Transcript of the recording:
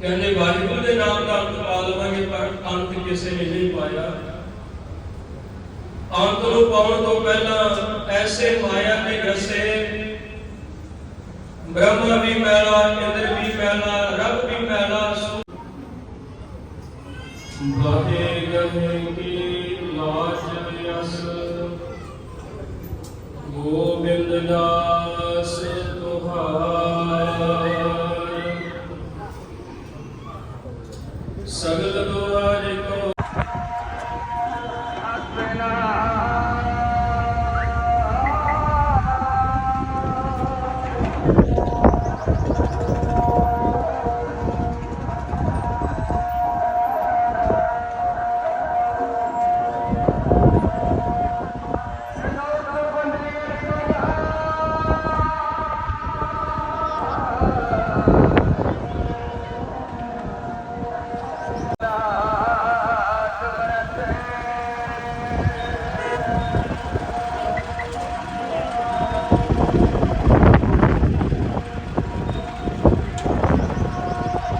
ਕਹਿੰਦੇ ਵਾਹਿਗੁਰੂ ਦੇ ਨਾਮ ਦਾ ਅੰਤ ਪਾ ਲਵਾਂਗੇ, ਪਰ ਅੰਤ ਕਿਸੇ ਨੇ ਨਹੀਂ ਪਾਇਆ। ਅੰਤ ਨੂੰ ਪਾਉਣ ਤੋਂ ਪਹਿਲਾਂ ਐਸੇ ਮਾਇਆ ਦੇ ਰਸੇ। ਬ੍ਰਹਮ ਵੀ ਮੈਲਾ, ਇੰਦਰ ਵੀ ਮੈਲਾ, ਰੱਬ ਵੀ ਮੈਲਾ, ਸੋ ਗਹੇ ਕੀ ਲਾਜ ਅਸ ਗੋਬਿੰਦ ਦਾਸ ਸਗਲ ਦੁਆਰੇ ਕੋ